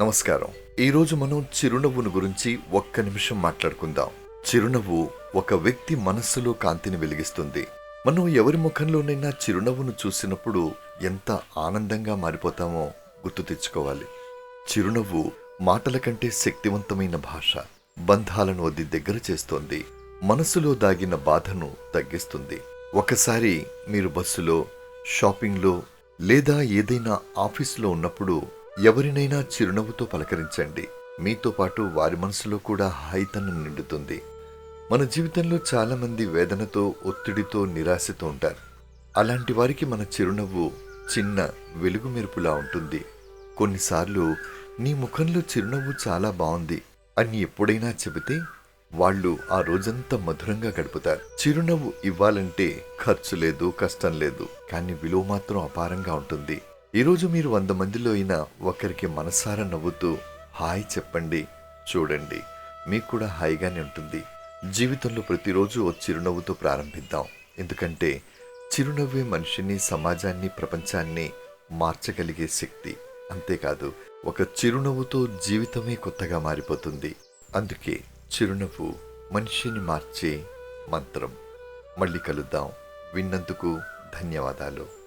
నమస్కారం. ఈరోజు మనం చిరునవ్వును గురించి ఒక్క నిమిషం మాట్లాడుకుందాం. చిరునవ్వు ఒక వ్యక్తి మనస్సులో కాంతిని వెలిగిస్తుంది. మనం ఎవరి ముఖంలోనైనా చిరునవ్వును చూసినప్పుడు ఎంత ఆనందంగా మారిపోతామో గుర్తు తెచ్చుకోవాలి. చిరునవ్వు మాటల కంటే శక్తివంతమైన భాష. బంధాలను అది దగ్గర చేస్తోంది. మనసులో దాగిన బాధను తగ్గిస్తుంది. ఒకసారి మీరు బస్సులో షాపింగ్లో లేదా ఏదైనా ఆఫీసులో ఉన్నప్పుడు ఎవరినైనా చిరునవ్వుతో పలకరించండి. మీతో పాటు వారి మనసులో కూడా హాయితనం నిండుతుంది. మన జీవితంలో చాలామంది వేదనతో ఒత్తిడితో నిరాశతో ఉంటారు. అలాంటి వారికి మన చిరునవ్వు చిన్న వెలుగు మెరుపులా ఉంటుంది. కొన్నిసార్లు నీ ముఖంలో చిరునవ్వు చాలా బాగుంది అని ఎప్పుడైనా చెబితే వాళ్ళు ఆ రోజంతా మధురంగా గడుపుతారు. చిరునవ్వు ఇవ్వాలంటే ఖర్చు లేదు కష్టం లేదు. కానీ విలువ మాత్రం అపారంగా ఉంటుంది. ఈరోజు మీరు వంద మందిలో అయినా ఒకరికి మనసారా నవ్వుతూ హాయ్ చెప్పండి చూడండి. మీకు కూడా హాయిగానే ఉంటుంది. జీవితంలో ప్రతిరోజు ఓ చిరునవ్వుతో ప్రారంభిద్దాం. ఎందుకంటే చిరునవ్వే మనిషిని సమాజాన్ని ప్రపంచాన్ని మార్చగలిగే శక్తి. అంతేకాదు ఒక చిరునవ్వుతో జీవితమే కొత్తగా మారిపోతుంది. అందుకే చిరునవ్వు మనిషిని మార్చే మంత్రం. మళ్ళీ కలుద్దాం. విన్నందుకు ధన్యవాదాలు.